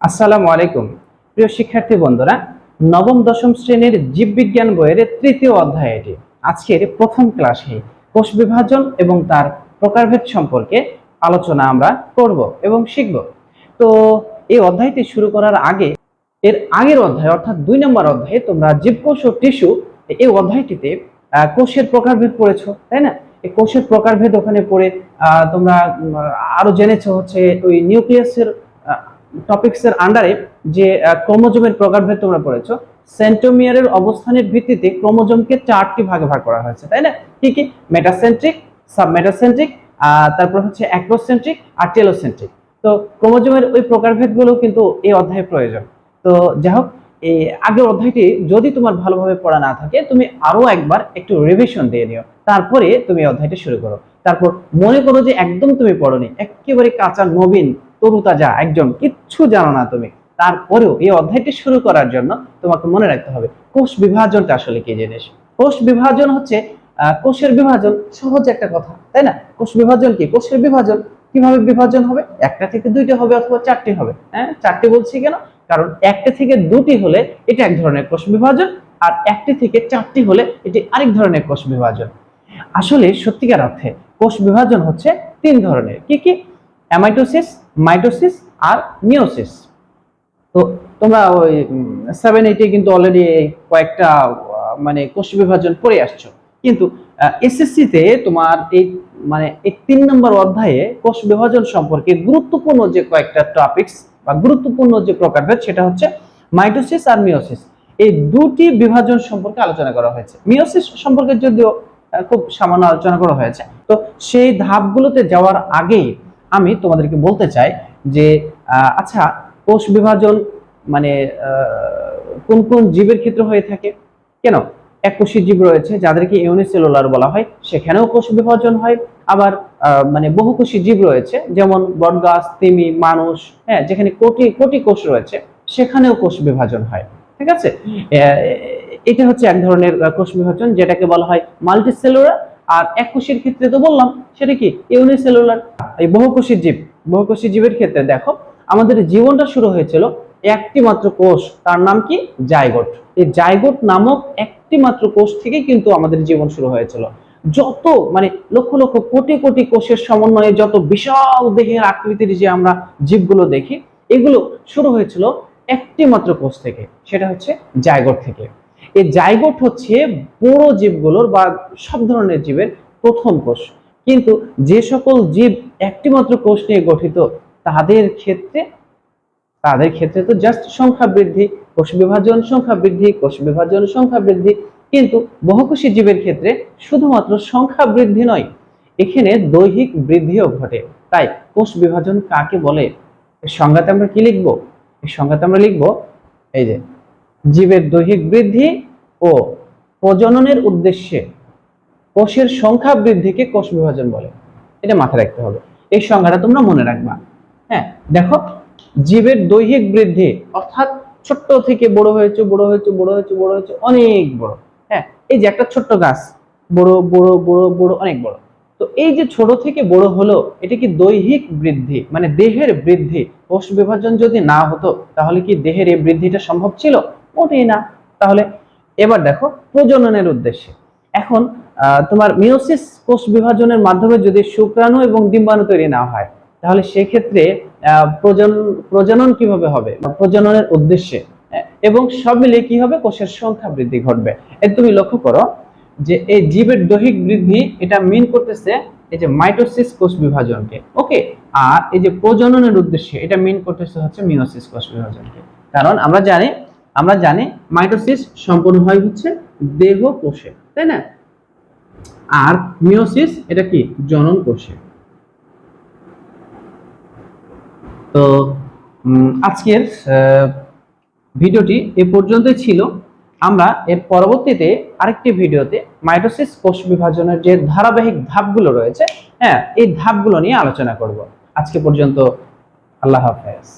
আসসালামু আলাইকুম। প্রিয় শিক্ষার্থী বন্ধুরা, নবম, দশম শ্রেণির জীববিজ্ঞান বইয়ের তৃতীয় অধ্যায় এটি। আজকের প্রথম ক্লাসে কোষ বিভাজন এবং তার প্রকারভেদ সম্পর্কে আলোচনা আমরা করব এবং শিখব। তো এই অধ্যায়টি শুরু করার আগে, এর আগের অধ্যায়, অর্থাৎ দুই নম্বর অধ্যায়ে তোমরা জীবকোষ ও টিস্যু, এই অধ্যায়টিতে কোষের প্রকারভেদ পড়েছো, তাই না? এই কোষের প্রকারভেদ ওখানে পড়ে তোমরা আরও জেনেছো হচ্ছে ওই নিউক্লিয়াসের টপিকস এর আন্ডারে যে ক্রোমোজোমের প্রকারভেদ তোমরা পড়েছো সেন্টোমিয়ারের অবস্থানের ভিত্তিতে ক্রোমোজোমকে চারটি ভাগে ভাগ করা হয়েছে, তাই না? কি কি? মেটাসেন্ট্রিক সাবমেটাসেন্ট্রিক তারপর হচ্ছে অ্যাক্রোসেন্ট্রিক আর টেলোসেন্ট্রিক তো ক্রোমোজোমের ওই প্রকারভেদগুলো কিন্তু এই অধ্যায়ে প্রয়োজন। তো যাই হোক, এই আগের অধ্যায়টি যদি তোমার ভালোভাবে পড়া না থাকে, তুমি আরও একবার একটু রিভিশন দিয়ে নিও। তারপরে তুমি অধ্যায়টি শুরু করো। তারপর মনে করো যে একদম তুমি পড়োনি, একেবারে কাঁচা নবীন তরুতাজা একজন কিচ্ছু জানো না তুমি, তারপরেও এই অধ্যায়টি শুরু করার জন্য তোমাকে মনে রাখতে হবে, কোষ বিভাজনটা আসলে কি জিনিস? কোষ বিভাজন হচ্ছে কোষের বিভাজন, সহজ একটা কথা, তাই না? কোষ বিভাজন কি? কোষের বিভাজন, কীভাবে বিভাজন হবে? একটা থেকে দুইটা হবে অথবা চারটি হবে হ্যাঁ? চারটি বলছি কেন? কারণ একটা থেকে দুটি হলে এটা এক ধরনের কোষ বিভাজন, আর একটি থেকে চারটি হলে এটি আরেক ধরনের কোষ বিভাজন। আসলে সত্যিকার অর্থে কোষ বিভাজন হচ্ছে তিন ধরনের, কি কি? অ্যামাইটোসিস মাইটোসিস আর মিওসিস তো তোমরা ওই সেভেন এইটে কিন্তু অলরেডি কয়েকটা মানে কোষ বিভাজন পড়ে আসছো। কিন্তু এসএসসিতে তোমার এই মানে এই তিন নম্বর অধ্যায়ে কোষ বিভাজন সম্পর্কে গুরুত্বপূর্ণ যে কয়েকটা টপিকস বা গুরুত্বপূর্ণ যে প্রকারভেদ, সেটা হচ্ছে মাইটোসিস আর মিওসিস এই দুটি বিভাজন সম্পর্কে আলোচনা করা হয়েছে। মিওসিস সম্পর্কে যদিও খুব সামান্য আলোচনা করা হয়েছে। তো সেই ধাপগুলোতে যাওয়ার আগেই আমি তোমাদেরকে বলতে চাই যে আচ্ছা কোষ বিভাজন মানে কোন কোন জীবের ক্ষেত্রে হয়ে থাকে? কেন? এককোষী জীব রয়েছে যাদেরকে ইউনিসেলুলার বলা হয় সেখানেও কোষ বিভাজন হয়। আবার আহ, মানে বহুকোষী জীব রয়েছে যেমন বটগাছ তিমি মানুষ হ্যাঁ যেখানে কোটি কোটি কোষ রয়েছে সেখানেও কোষ বিভাজন হয় ঠিক আছে? আহ, এটা হচ্ছে এক ধরনের কোষ বিভাজন যেটাকে বলা হয় মাল্টিসেলুলার আর এককোষীর ক্ষেত্রে তো বললাম, সেটা কি? ইউনিসেলুলার। এই বহুকোষী জীব, বহুকোষী জীবের ক্ষেত্রে দেখো, আমাদের জীবনটা শুরু হয়েছিল একটি মাত্র কোষ, তার নাম কি? জাইগোট। এই জাইগোট নামক একটি মাত্র কোষ থেকে কিন্তু আমাদের জীবন শুরু হয়েছিল। যত মানে লক্ষ লক্ষ কোটি কোটি কোষের সমন্বয়ে যত বিশাল দেহের আকৃতির যে আমরা জীবগুলো দেখি, এগুলো শুরু হয়েছিল একটি মাত্র কোষ থেকে, সেটা হচ্ছে জাইগোট থেকে। এই জাইগোট হচ্ছে বড় জীবগুলোর বা সব ধরনের জীবের প্রথম কোষ। কিন্তু যে সকল জীব একটি মাত্র কোষ নিয়ে গঠিত, তাদের ক্ষেত্রে তাদের ক্ষেত্রে তো জাস্ট সংখ্যা বৃদ্ধি, কোষ বিভাজন সংখ্যা বৃদ্ধি, কোষ বিভাজন সংখ্যা বৃদ্ধি। কিন্তু বহুকোষী জীবের ক্ষেত্রে শুধুমাত্র সংখ্যা বৃদ্ধি নয়, এখানে দৈহিক বৃদ্ধিও ঘটে। তাই কোষ বিভাজন কাকে বলে? সংজ্ঞাতে আমরা কি লিখব? এর সংজ্ঞাতে আমরা লিখব, এই যে জীবের দৈহিক বৃদ্ধি ও প্রজননের উদ্দেশ্যে কোষের সংখ্যা বৃদ্ধিকে কোষ বিভাজন বলে। এটা মাথায় রাখতে হবে। এই সংজ্ঞাটা তোমরা মনে রাখবা। হ্যাঁ দেখো, জীবের দৈহিক বৃদ্ধি অর্থাৎ ছোট্ট থেকে বড় হয়েছে বড় হয়েছে বড় হয়েছে বড় হয়েছে, অনেক বড়। হ্যাঁ এই যে একটা ছোট্ট গাছ, বড় বড় বড় বড়, অনেক বড়। তো এই যে ছোট থেকে বড় হলো, এটা কি দৈহিক বৃদ্ধি মানে দেহের বৃদ্ধি? কোষ বিভাজন যদি না হতো, তাহলে কি দেহের এই বৃদ্ধিটা সম্ভব ছিল? মোটেই না। তাহলে এবার দেখো প্রজননের উদ্দেশ্যে। এখন তোমার মিওসিস কোষ বিভাজনের মাধ্যমে যদি শুক্রাণু এবং ডিম্বাণু তৈরি না হয়, তাহলে সেক্ষেত্রে প্রজন, প্রজনন কীভাবে হবে? প্রজননের উদ্দেশ্যে। এবং সব মিলিয়ে কি হবে? কোষের সংখ্যা বৃদ্ধি ঘটবে। এর তুমি লক্ষ্য করো যে এই জীবের দৈহিক বৃদ্ধি এটা মিন করতেছে এই যে মাইটোসিস কোষ বিভাজনকে। ওকে? আর এই যে প্রজননের উদ্দেশ্যে এটা মিন করতেছে হচ্ছে মিওসিস কোষ বিভাজনকে। কারণ আমরা জানি আমরা জানি মাইটোসিস সম্পূর্ণ হয় হচ্ছে দেহ কোষে, তাই না? আর মিওসিস এটা কি? জনন কোষে। তো আজকের ভিডিওটি এ পর্যন্তই ছিল। আমরা এর পরবর্তীতে আরেকটি ভিডিওতে মাইটোসিস কোষ বিভাজনের যে ধারাবাহিক ধাপগুলো রয়েছে হ্যাঁ এই ধাপগুলো নিয়ে আলোচনা করব। আজকে পর্যন্ত আল্লাহ হাফেজ।